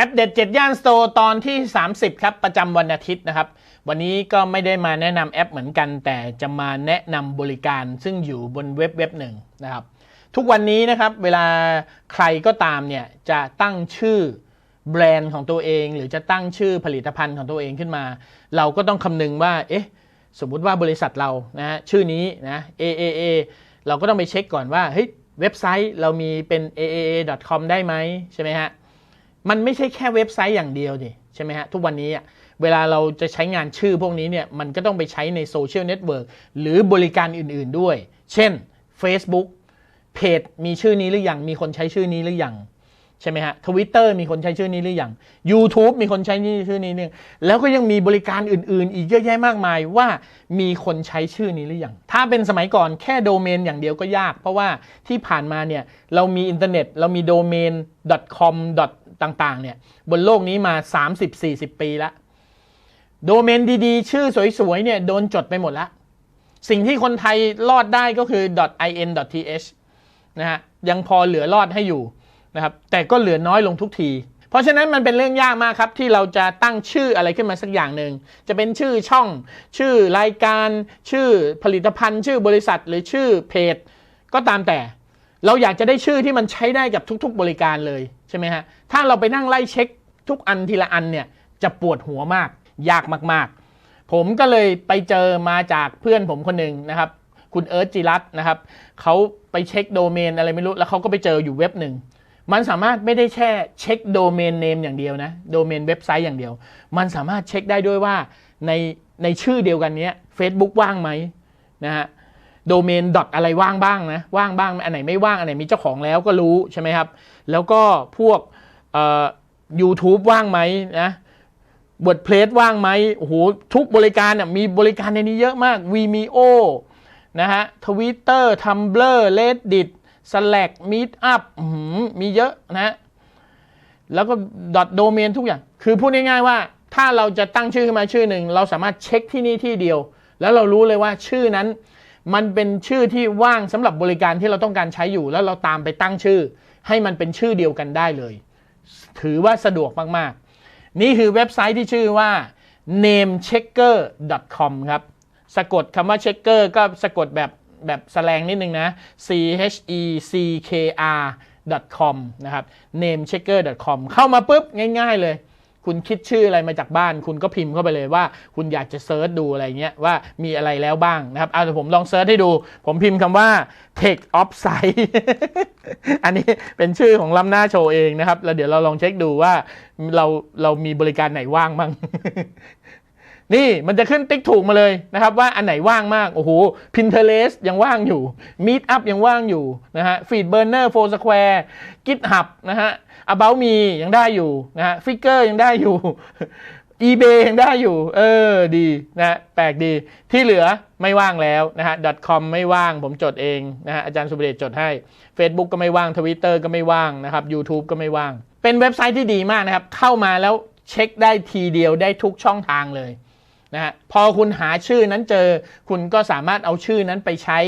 อปเด็ด7ย่านสโตร์ตอนที่ 30 ครับ ประจำวันอาทิตย์นะครับ วันนี้ก็ไม่ได้มาแนะนำแอปเหมือนกัน แต่จะมาแนะนำบริการซึ่งอยู่บนเว็บเว็บหนึ่งนะครับ ทุกวันนี้นะครับเวลาใครก็ตามเนี่ยจะตั้งชื่อแบรนด์ของตัวเอง หรือจะตั้งชื่อผลิตภัณฑ์ของตัวเองขึ้นมา เราก็ต้องคำนึงว่าเอ๊ะสมมุติว่าบริษัทเรานะฮะชื่อนี้นะ AAA เราก็ต้องไปเช็คก่อนว่าเฮ้ยเว็บไซต์เรามีเป็น aaa.com ได้ไหมใช่ไหมฮะ มันไม่ใช่แค่เว็บไซต์อย่างเดียวดิใช่ไหมฮะทุกวันนี้อะเวลาเราจะใช้งานชื่อพวกนี้เนี่ยมันก็ต้องไปใช้ในโซเชียลเน็ตเวิร์กหรือบริการอื่นๆด้วย เช่น Facebook เพจมีชื่อนี้หรือยัง มีคนใช้ชื่อนี้หรือยังใช่ไหมฮะทวิตเตอร์มีคนใช้ชื่อนี้หรือยัง YouTube มีคนใช้ชื่อนี้เนี่ยแล้วก็ยังมีบริการอื่นๆ อีกเยอะแยะมากมายว่ามีคนใช้ชื่อนี้หรือยัง ถ้าเป็นสมัยก่อนแค่โดเมนอย่างเดียวก็ยาก เพราะว่าที่ผ่านมาเนี่ยเรามีอินเทอร์เน็ต เรามีโดเมน .com ต่างๆเนี่ยบนโลกนี้มา 30-40 ปีแล้วโดเมนดีๆ ชื่อสวยๆเนี่ยโดนจดไปหมดแล้วสิ่งที่คนไทยรอดได้ก็คือ .in.th นะฮะยังพอเหลือรอดให้อยู่นะครับแต่ก็เหลือน้อยลงทุกที เพราะฉะนั้นมันเป็นเรื่องยากมากครับ ที่เราจะตั้งชื่ออะไรขึ้นมาสักอย่างหนึ่งจะเป็นชื่อช่อง ชื่อรายการ ชื่อผลิตภัณฑ์ ชื่อบริษัทหรือชื่อเพจ ก็ตามแต่ เราอยากจะได้ชื่อที่มันใช้ได้กับทุก ๆ บริการเลยใช่ไหมฮะ ถ้าเราไปนั่งไล่เช็คทุกอันทีละอันเนี่ยจะปวดหัวมาก ยากมาก ๆ ผมก็เลยไปเจอมาจากเพื่อนผมคนหนึ่งนะครับ คุณเอิร์ธจิรัตนะครับเขาไปเช็คโดเมนอะไรไม่รู้ แล้วเขาก็ไปเจออยู่เว็บหนึ่ง มันสามารถไม่ได้แค่เช็คโดเมนเนมอย่างเดียวนะโดเมนเว็บไซต์อย่างเดียว มันสามารถเช็คได้ด้วยว่าในในชื่อเดียวกันนี้ Facebook ว่างไหมนะฮะ โดเมนดอทอะไรว่างบ้างนะว่างบ้างอันไหนไม่ว่างอันไหนมีเจ้าของแล้วก็รู้ใช่ไหมครับ แล้วก็พวกเอ่อ YouTube ว่างไหมนะบทเพลสว่างไหมโอ้โหทุกบริการน่ะมีบริการในนี้เยอะมาก Vimeo นะฮะ Twitter Tumblr Reddit Slack Meetup อื้อหือมีเยอะนะฮะแล้วก็ดอทโดเมนทุกอย่าง คือพูดง่ายๆว่าถ้าเราจะตั้งชื่อขึ้นมาชื่อหนึ่ง เราสามารถเช็คที่นี่ที่เดียว แล้วเรารู้เลยว่าชื่อนั้น มันเป็นชื่อที่ว่างสำหรับบริการที่เราต้องการใช้อยู่ แล้วเราตามไปตั้งชื่อ ให้มันเป็นชื่อเดียวกันได้เลย ถือว่าสะดวกมากๆ นี่คือเว็บไซต์ที่ชื่อว่า namechecker.com ครับสะกดคำว่า checker ก็สะกดแบบแบบแสลงนิดนึงนะ c h e c k r com นะครับ namechecker.com เข้ามาปุ๊บง่าย ๆเลย คุณคิดชื่ออะไรมาจากบ้าน คุณก็พิมพ์เข้าไปเลยว่า คุณอยากจะเซิร์ชดูอะไรเงี้ยว่ามีอะไรแล้วบ้างนะครับเอาเดี๋ยวผมลองเซิร์ชให้ดู ผมพิมพ์คำว่า take off site อันนี้เป็นชื่อของลำหน้าโชว์เองนะครับ แล้วเดี๋ยวเราลองเช็คดูว่าเราเรามีบริการไหนว่างมั้ง นี่มันจะขึ้นติ๊กถูกมาเลยนะครับว่าอันไหนว่างมาก โอ้โห Pinterest ยังว่างอยู่ Meetup ยังว่างอยู่นะฮะ Feedburner Foursquare GitHub นะฮะ About Me ยังได้อยู่นะฮะ Figure ยังได้อยู่ eBay ยังได้อยู่ เออดีนะแปลกดีที่เหลือไม่ว่างแล้วนะฮะ .com ไม่ว่างผมจดเองนะฮะอาจารย์สุเดชจดให้ Facebook ก็ไม่ว่าง Twitter ก็ไม่ว่างนะครับ YouTube ก็ไม่ว่าง เป็นเว็บไซต์ที่ดีมากนะครับ เข้ามาแล้วเช็คได้ทีเดียวได้ทุกช่องทางเลย นะฮะพอคุณหาชื่อนั้นเจอ คุณก็สามารถเอาชื่อนั้นไปใช้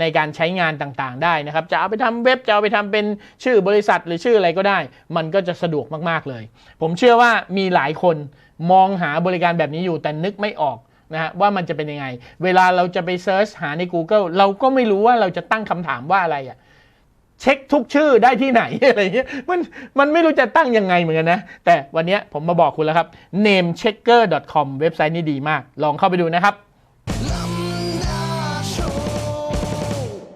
ในการใช้งานต่างๆ ได้นะครับ จะเอาไปทำเว็บจะเอาไปทำเป็นชื่อบริษัทหรือชื่ออะไรก็ได้ มันก็จะสะดวกมากๆเลย ผมเชื่อว่ามีหลายคนมองหาบริการแบบนี้อยู่แต่นึกไม่ออกนะฮะว่ามันจะเป็นยังไง เวลาเราจะไปเซิร์ชหาใน Google เราก็ไม่รู้ว่าเราจะตั้งคำถามว่าอะไรอะ่ะ เช็คทุกชื่อได้ที่ไหนอะไรเงี้ยมันมันไม่รู้จะตั้งยังไงเหมือนกันนะ แต่วันนี้ผมมาบอกคุณแล้วครับ namechecker.com เว็บไซต์นี้ดีมาก ลองเข้าไปดูนะครับ